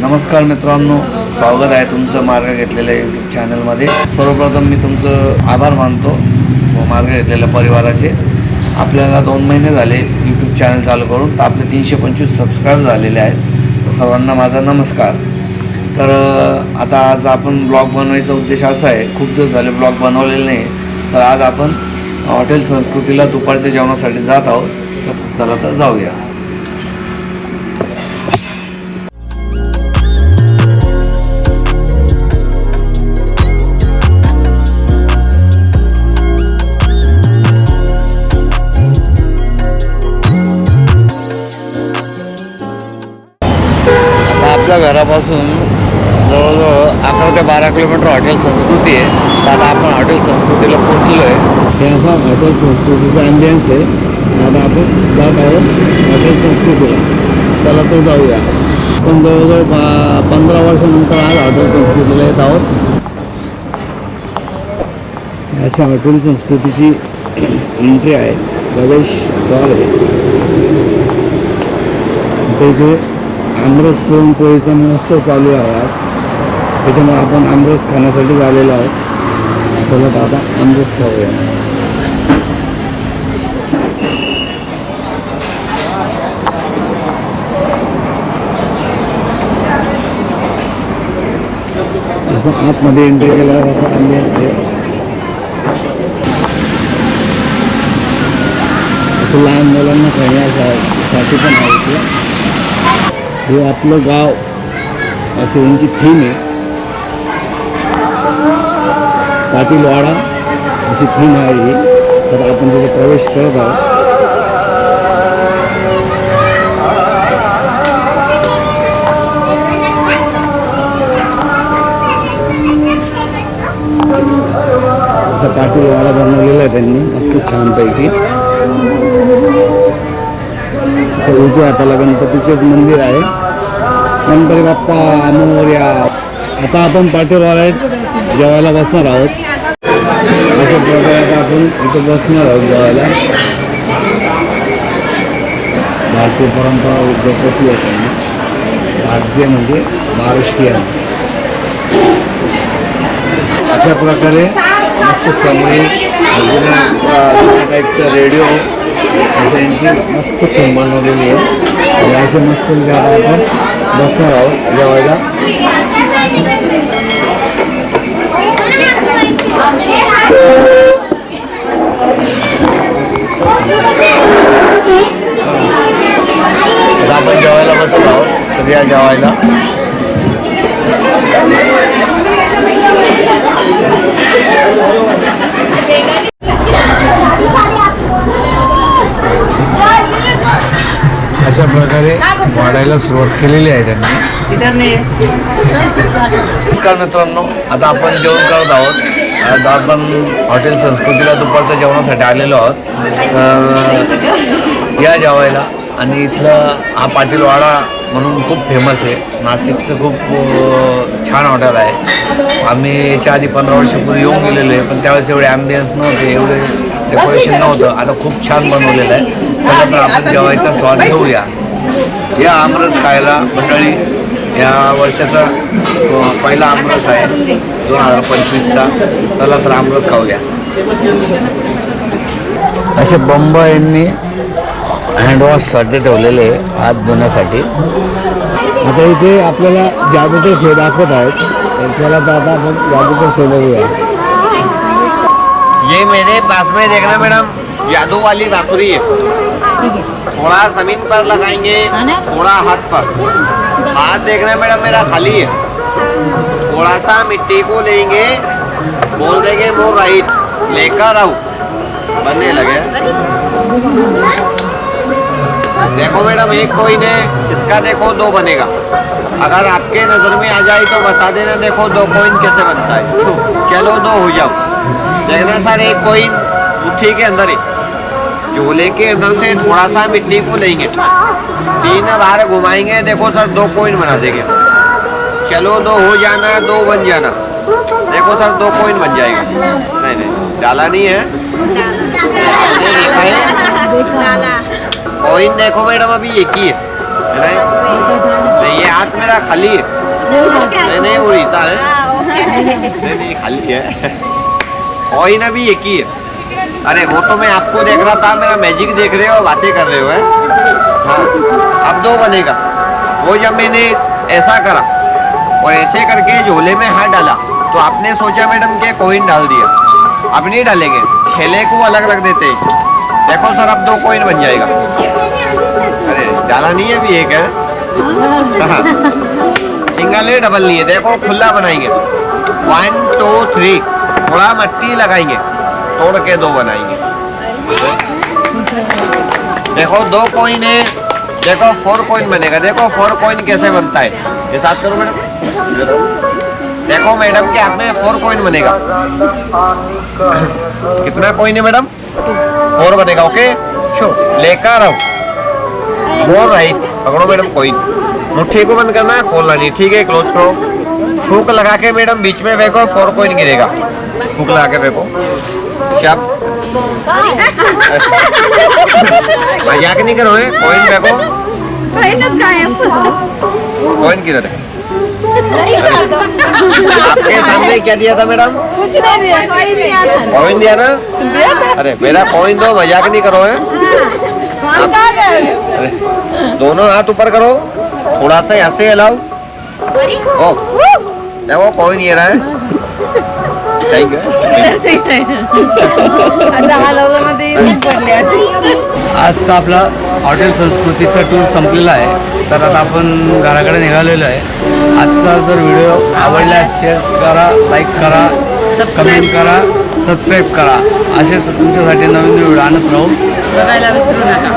नमस्कार मित्रांनो स्वागत आहे तुमचं मार्ग घेतलेल्या यूट्यूब चॅनलमध्ये सर्वप्रथम मी तुमचं आभार मानतो व मार्ग घेतलेल्या परिवाराचे. आपल्याला दोन महिने झाले यूट्यूब चॅनल चालू करून तर आपले तीनशे पंचवीस सबस्क्राईब झालेले आहेत. तर सर्वांना माझा नमस्कार. तर आता आज आपण ब्लॉग बनवायचा उद्देश असा आहे खूप दिवस झाले ब्लॉग बनवलेले नाही. तर आज आपण हॉटेल संस्कृतीला दुपारच्या जेवणासाठी जात आहोत. तर चला तर जाऊया. आपल्या घरापासून जवळजवळ अकरा ते बारा किलोमीटर हॉटेल संस्कृती आहे. आता आपण हॉटेल संस्कृतीला पोहोचलो आहे हे असा हॉटेल संस्कृतीचा ॲम्बियन्स आहे. आता आपण जात आहोत हॉटेल संस्कृतीला. त्याला तो जाऊया. पण जवळजवळ पा पंधरा वर्षानंतर आज हॉटेल संस्कृतीला येत आहोत. अशा हॉटेल संस्कृतीची एंट्री आहे. प्रवेश द्वार आहे. आता इथे आमरस पुरणपोळीचा महोत्सव चालू आहे आज. त्याच्यामुळे आपण आमरस खाण्यासाठी आलेलो आहोत. चला दादा आता आमरस खाऊया. असं आतमध्ये एंट्री केल्यावर असं आंबे असते. असं लहान मुलांना खाण्यासाठी पण आहे हे आपलं गाव असं यांची थीम आहे. पाटील वाडा अशी थीम आहे ही. तर आपण तिथे प्रवेश करत आहोत. असं पाटील वाडा बनवलेला आहे त्यांनी मस्त छानपैकी. उजव्या हाताला गणपतीचेच मंदिर आहे. गणपती बाप्पा मोर्या आता आपण पाटीलवाड्यात जेवायला बसणार आहोत. अशा प्रकारे आता आपण इथं बसणार आहोत जेवायला. भारतीय परंपरा जोपासली आहे भारतीय म्हणजे महाराष्ट्रीयन. अशा प्रकारे मस्त समय टाईपचा रेडिओ असं यांची मस्त थीम बनवलेली आहे. आणि असे मस्त आता आपण बसणार आहोत जेवायला. तर आपण जेवायला बसत आहोत. तर या जेवायला अशा प्रकारे वाढायला सुरुवात केलेली आहे त्यांनी. नमस्कार मित्रांनो आता आपण जेवण करत आहोत. आपण हॉटेल संस्कृतीला दुपारच्या जेवणासाठी आलेलो आहोत. या जेवायला. आणि इथलं हा पाटीलवाडा म्हणून खूप फेमस आहे. नाशिकचं खूप छान हॉटेल आहे. आम्ही याच्या आधी पंधरा वर्षापूर्वी येऊन गेलेलो आहे पण त्यावेळेस एवढे ॲम्बियन्स नव्हते एवढे डेकोरेशन नव्हतं आता खूप छान बनवलेलं आहे. चला तर आपण जेवायचा स्वाद घेऊया. या आमरस खायला मंडळी या वर्षाचा पहिला आमरस आहे दोन हजार पंचवीसचा. चला तर आमरस खाऊया. असे बंब यांनी हँडवॉशसाठी ठेवलेले हात धुण्यासाठी. आता इथे आपल्याला जादूचे शो दाखवत आहेत. तर त्याला तर आता आपण जादूचा शो बघूया. ये मेरे पास में देखना मैडम यादव वाली बांसुरी है। थोड़ा ज़मीन पर लगाएँगे थोड़ा हाथ पर। हाथ देखना मैडम मेरा खाली है। थोड़ा सा मिट्टी को लेंगे बोल देंगे वो राइट लेकर आओ बनने लगे। देखो मैडम एक कोइन है इसका देखो दो बनेगा। अगर आपके नज़र में आ जाए तो बता देना देखो दो कोइन कैसे बनता है। चलो दो हो जाओ। देखना सर एक कोई मुट्ठी के अंदर है झोले के अंदर से थोड़ा सा मिट्टी को लेंगे। तीन बार घुमाएँगे देखो सर दो कोइन बना देंगे। चलो दो हो जाना दो बन जाना। देखो सर दो कोइन बन जाएगा। नहीं नहीं डाला नहीं है। कोइन देखो मैडम अभी एक ही है। नहीं ये हाथ मेरा खाली है। नहीं नहीं वो रीता है। नहीं नहीं खाली है। कॉइन अभी एक ही है अरे, वो तो मैं आपको देख रहा था, मेरा मैजिक देख रहे हो, बातें कर रहे हो, है? हाँ अब दो बनेगा। वो जब मैंने ऐसा करा और ऐसे करके झोले में हाथ डाला तो आपने सोचा मैडम के कोइन डाल दिया। अब नहीं डालेंगे, खेले को अलग रख देते देखो सर, अब दो कोइन बन जाएगा। अरे, डाला नहीं है अभी एक, है? हाँ। सिंगल है डबल नहीं है। देखो, खुला बनाएँगे। वन टू थ्री थोड़ा मट्टी लगाएँगे, तोड़ के दो बनाएँगे। देखो, दो कॉइन है, देखो फोर कॉइन बनेगा। देखो फोर कॉइन कैसे बनता है। ये साथ करो मैडम। देखो, मैडम के हाथ में फोर कॉइन बनेगा। कितना कॉइन है मैडम? फोर बनेगा ओके लेकर आओ। मोर राइट पकड़ो मैडम कॉइन मुट्ठी को बंद करना है, खोलना नहीं। ठीक है क्लोज करो। फूक लगा के मैडम बीच में फेंको फोर कॉइन गिरेगा। फूक लगा के फेंको। मज़ाक नहीं करो कॉइन फेंको। कॉइन किधर है? आपके सामने क्या दिया था मैडम? कुछ नहीं दिया कॉइन दिया ना? अरे मेरा कॉइन दो मज़ाक नहीं करो है? गए अरे, दोनों हाथ ऊपर करो। थोड़ा सा ऐसे हिलाओ ओ देखो कॉइन ये रहा है थैंक यू आता हलवल्यामध्ये पडले अशी आजचा आपला हॉटेल संस्कृतीचा टूर संपलेला आहे. तर आता आपण घराकडे निघालेलो आहे. आजचा जर व्हिडिओ आवडल्यास शेअर करा लाईक करा कमेंट करा सबस्क्राईब करा. असेच तुमच्यासाठी नवीन व्हिडिओ आणत राहू बघायला विसरू नका.